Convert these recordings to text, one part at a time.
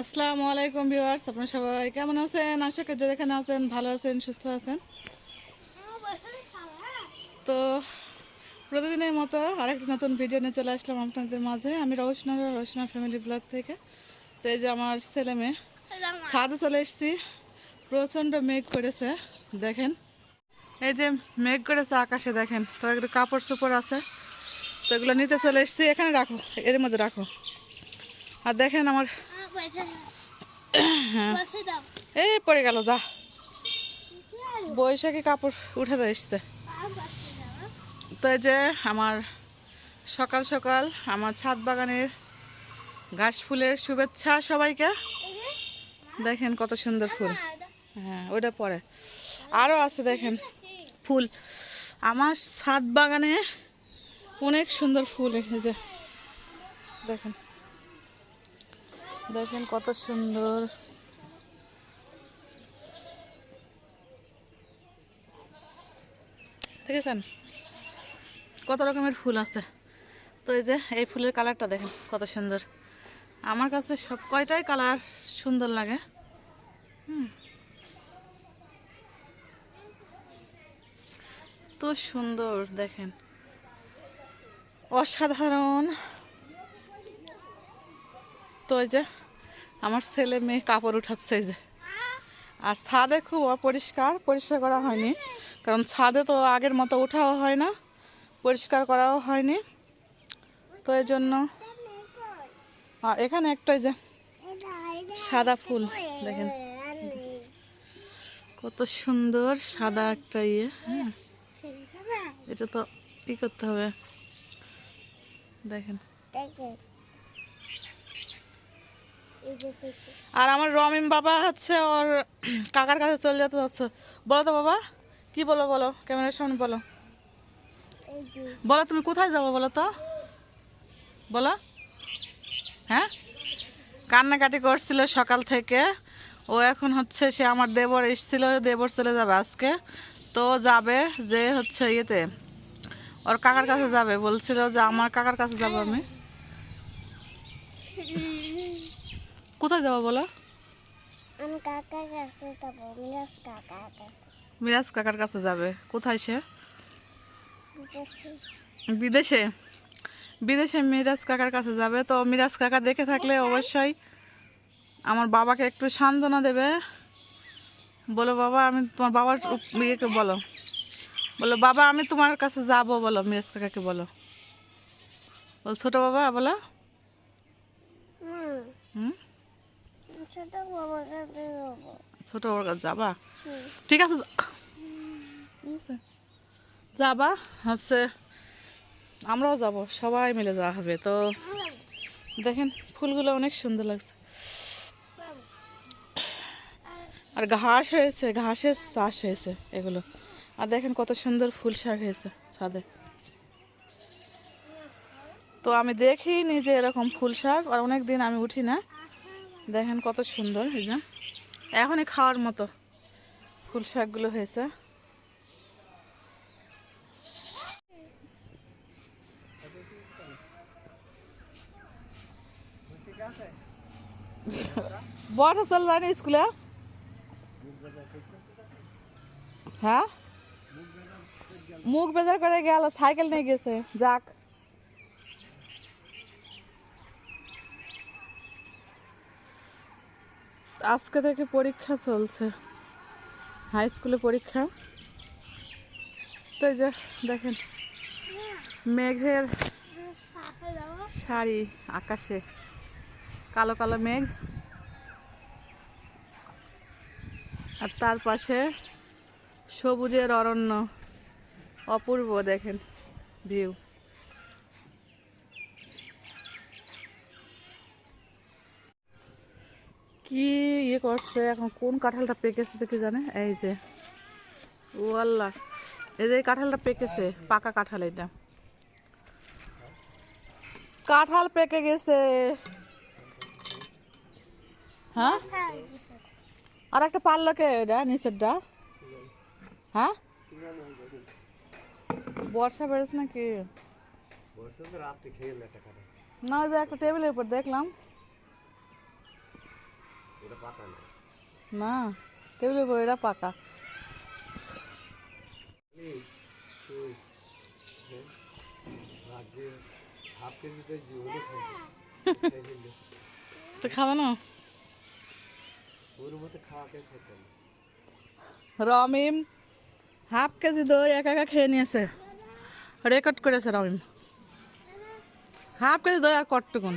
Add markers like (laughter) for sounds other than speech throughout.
আসসালামু আলাইকুম ভিউয়ার্স, আপনারা সবাই কেমন আছেন? আশা করি যেখানে আছেন ভালো আছেন, সুস্থ আছেন। তো প্রতিদিনের মতো আরেকটি নতুন ভিডিও নিয়ে চলে আসলাম আপনাদের মাঝে। আমি রওশনা রওশনা ফ্যামিলি ব্লগ থেকে। তো এই যে আমার ছেলে মেয়ে। ছাদে চলে এসেছি। প্রচণ্ড মেঘ করেছে, দেখেন। এই যে মেঘ করেছে আকাশে, দেখেন। তো একটু কাপড় চোপড় আছে। তো এগুলো নিতে চলে এসেছি। এখানে রাখো, এর মধ্যে রাখো। আর দেখেন আমার হ্যাঁ। এই পড়ে গেল যা। বৈশাখী কাপড় উঠে এসছে তো এই যে আমার সকাল সকাল আমার ছাদ বাগানের ঘাস ফুলের শুভেচ্ছা সবাইকে। দেখেন কত সুন্দর ফুল। হ্যাঁ ওটা পরে। আরও আছে দেখেন ফুল। আমার ছাদ বাগানে অনেক সুন্দর ফুল এসেছে দেখেন। দেখেন কত সুন্দর। ঠিক দেখেছেন? কত রকমের ফুল আছে। তো এই যে, এই ফুলের কালারটা দেখেন কত সুন্দর। আমার কাছে সব কয়টাই কালার সুন্দর লাগে। হুম। তো সুন্দর দেখেন। অসাধারণ। তো এই যে আমার ছেলে মেয়ে কাপড় উঠাচ্ছে যে। আর ছাদে খুব অপরিষ্কার, পরিষ্কার করা হয়নি। কারণ ছাদে তো আগের মতো ওঠাও হয় না, পরিষ্কার করাও হয়নি। তো এই জন্য আর এখানে একটা যে সাদা ফুল, দেখেন। কত সুন্দর সাদা একটা ইয়ে হ্যাঁ। এটা তো ই করতে হবে। দেখেন। আর আমার রমিম বাবা হচ্ছে ওর কাকার কাছে চলে যেতে হচ্ছে বলো তো বাবা, কি বলো বলো, ক্যামেরার সামনে বলো। বলো, তুমি কোথায় যাব বলো তো? বলো। হ্যাঁ? কান্নাকাটি করছিল সকাল থেকে। ও এখন হচ্ছে সে আমার দেবর এসেছিল, দেবর চলে যাবে আজকে। তো যাবে যে হচ্ছে ইয়েতে, ওর কাকার কাছে যাবে। বলছিল যে আমার কাকার কাছে যাব আমি। কোথায় যাব বলো? আমি কাকার কাছে যাব মিরাজ কাকার কাছে। মিরাজ কাকার কাছে যাবে। কোথায় সে? বিদেশে। বিদেশে? মিরাজ কাকার কাছে যাবে। তো মিরাজ কাকা দেখে থাকলে অবশ্যই আমার বাবাকে একটু সান্ত্বনা দেবে। বলো বাবা আমি তোমার বাবার ইয়েকে বলো। বলো বাবা আমি তোমার কাছে যাব বলো মিরাজ কাকাকে বলো। বল ছোটো বাবা বলো হুম হুম ছোট কাছে যাব? ঠিক আছে যা- ঠিক আছে। যাবা হচ্ছে আমরাও যাব সবাই মিলে যাওয়া হবে। তো দেখেন ফুলগুলো অনেক সুন্দর লাগছে। আর ঘাস হয়েছে ঘাসের চাষ হয়েছে এগুলো। আর দেখেন কত সুন্দর ফুল শাক হয়েছে ছাদে। তো আমি দেখিনি যে এরকম ফুল শাক আর অনেক দিন আমি উঠি না। দেখেন কত সুন্দর, এই যে। এখনই খাওয়ার মতো ফুল শাকগুলো হয়েছে। বড় চল স্কুলে? হ্যাঁ? মুখ বেজার করে গেল, সাইকেল নিয়ে গেছে, যাক। আজকে থেকে পরীক্ষা চলছে। হাই স্কুলে পরীক্ষা। তো যে দেখেন, মেঘের শাড়ি আকাশে, কালো কালো মেঘ। আর তার পাশে সবুজের অরণ্য, অপূর্ব দেখেন ভিউ কি ইয়ে করছে? এখন কোন কাঁঠালটা পেকেছে দেখে জানে? এই যে। ও আল্লাহ। এই যে কাঁঠালটা পেকেছে পাকা কাঁঠাল এটা। কাঁঠাল পেকে গেছে। হ্যাঁ? আর একটা পারল কে এটা নিচেরটা? হ্যাঁ? বর্ষা বেড়েছে নাকি? না যে একটা টেবিলের উপর দেখলাম। পাকা না। না টেবিলের উপর এটা পাকা। হ্যাঁ, (laughs) তো খাবে না? রমিম হাফ কেজি দই একা একা খেয়ে নিয়েছে। রেকর্ড করেছে রমিম। হাফ কেজি দই আর কটটুকুন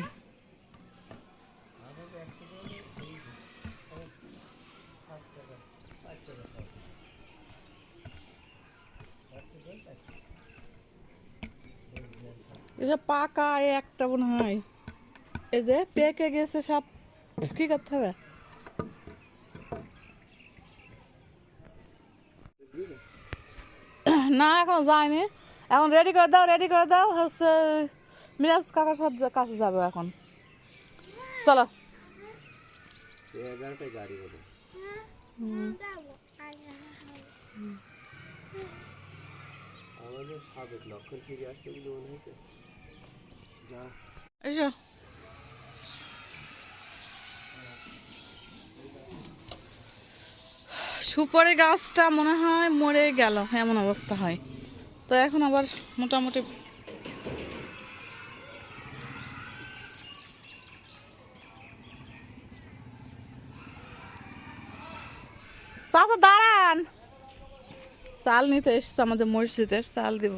এসব পাকা একটা মনে হয়। এই যে পেকে গেছে সব। কি করতে হবে? না, এখন যায়নি। এখন রেডি করে দাও রেডি করে দাও, হচ্ছে মিরাজ কাকার সাথে কাছে যাবে এখন। চলো। সাবেক লক্ষণ ফিরে আসছে বলে মনে হয়েছে? এসো সুপারি গাছটা মনে হয় মরে গেল, এমন অবস্থা হয়। তো এখন আবার মোটামুটি দাঁড়ান। চাল নিতে এসছে আমাদের মসজিদের, চাল দিব।